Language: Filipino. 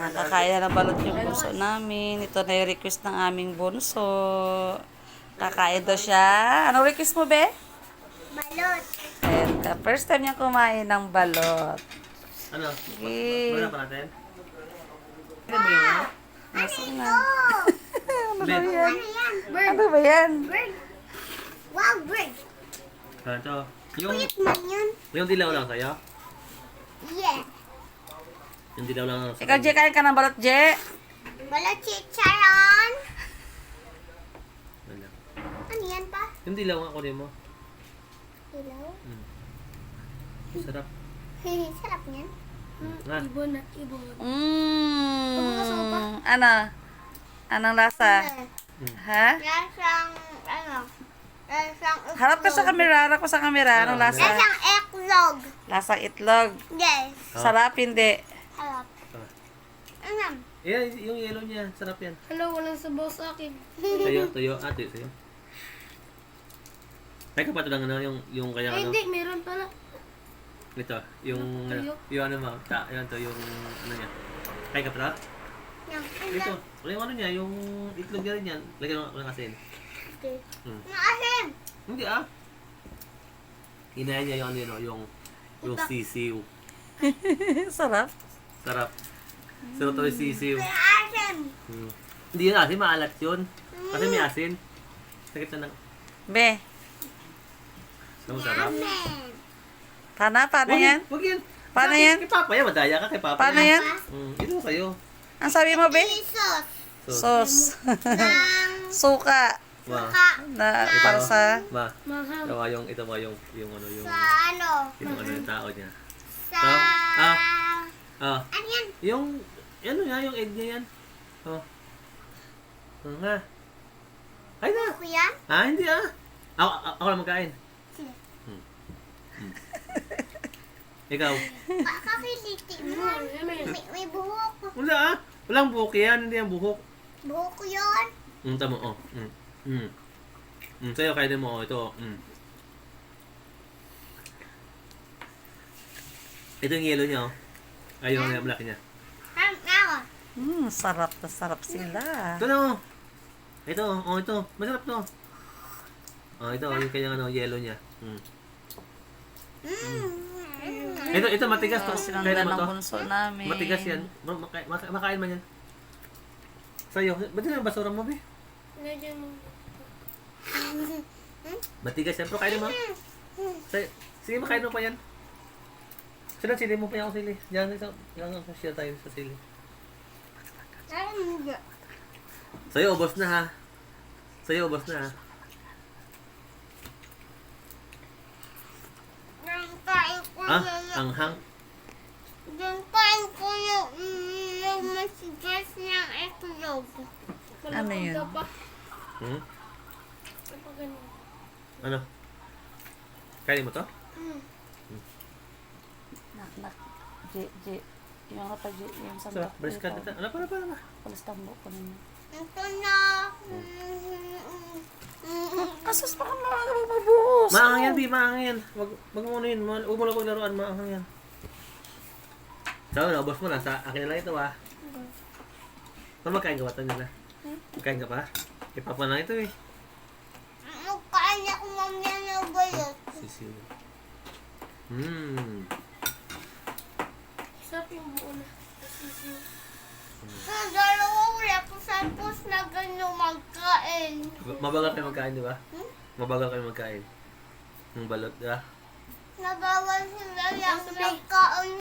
Nakakain na ng balot yung bunso namin. Ito na yung request ng aming bunso. Kakain daw siya. Anong request mo, be? Balot. Ayan ka. First time niya kumain ng balot. Ano? Eh. Wala pa natin? Ano yung ano? Na? Ano ba yan? Ano yan? Ano ba yan? Bird. Wow, bird. Ito. Yung, Kulit man yun. yung dilaw lang sa'yo? Yeah. Yung dilaw lang sa Ikaw, Je, kain ka ng balot, Je. Balot chicharon. Wala. Ano yan pa? Yung dilaw nga kunin mo. Ilaw. Sarap. Sarap niyan. Nga. Ibon na ibon. Mmm. Ano? Anong lasa? Ha? Lasang, ano? Lasang Harap ka sa kamera. Harap ka sa kamera. Anong lasa? Lasang eklog. Lasang itlog. Yes. Oh. Sarap, hindi. Harap. Ah. Ano? Yan, yung yellow niya. Sarap yan. Hello, walang sabaw sa akin. Sa'yo, tuyo. Ah, tuyo sa'yo. Ay, kapatid lang ano, yung, yung kaya Ay, ano. hindi, meron pala. Ito, yung, Tuyo? yung ano mo. Ta, yun to, yung ano niya. Kaya ka pala? Yung, Ito, yung ano niya, yung itlog niya rin yan. Lagyan mo ng asin. Hmm. Maasim. Hindi ah. Inayan niya yung ano yun, oh, yung, yung sisiw. Sarap. Sarap. Sarap to yung sisiw. Maasim. Hmm. Hindi yun asin, maalat yun. Kasi may asin. Sakit na ng... Be. Ang sarap. Amen. Paano? Paano Wag yan? Wag yan. Paano Kay- yan? Kay Papa yan, madaya ka kay Papa. Paano yan? Hmm, ito kayo. Ang sabi mo, Be? Jesus. So, Sos. Ng Suka. ma, Na para sa... ma, Mahal. ito yung, ito mo yung, yung ano, yung, sa ano? yung ano yung tao niya. Sa... Ah. Ah, Ano yan? yung, ano nga, yung egg niya yan. Oh. Oo nga. Ay na. Ako yan? Ah, hindi ah. Ako, ako, lang magkain. Sige. Ikaw. Baka kiliti mo. May, may buhok. Wala ah. Walang buhok yan, hindi yan buhok. Buhok ko yun. Mm, tama, oh. Mm. Mm. Mm, sa'yo, kainin mo, oh. Ito, oh. Mm. Ito yung yellow niya, oh. Ay, yung yung black niya. Hmm, sarap na sarap sila. Ito na, oh. Ito, oh, ito. Masarap to. Oh, ito, yung kanyang ano, yellow niya. Mm. Mmm. Ito, ito, matigas to. Ito, Kaya ng to. bunso namin. Matigas yan. Ma- maka- maka- makain man yan. Sa'yo, ba't yun ang basura mo, be? Mo. Matigas yan, pero kainin mo. Sa'yo, sige, makain mo pa yan. Sino, sili mo pa ako sili. Diyan, ito, yan ang share tayo sa sili. Sa'yo, ubos na ha. Sa'yo, ubos na ha. Yung Ah, yung... anghang. Yung kain ko yung... Yung masigas ng eklog. Ano yun? Hmm? Ano? Kainin mo to? Nak, nak. Je, je. Yung ano pa, je. Yung sa Sarap, brace ka dito. Ano pa, ano pa, ano pa? Palis tambo ko ninyo. Ito na. Asus, baka mga mabuhos. Maanghang yan, di, maanghang yan. Wag, wag mo yun. Huwag mo lang paglaruan, maanghang yan. So, naubos mo na. Sa akin na lang ito ah. Ano magkain ka ba ito nila? Magkain ka pa? Ipapa lang ito eh. Magkain ako mamaya ng balot. Sisiw. Mmm. Sarap na. Sa dalawang repos-repos na ganyan magkain. Mabagal kayo magkain, di ba? Mabagal kayo magkain. Ng balot, di ba? Nabawal sila yung nagkain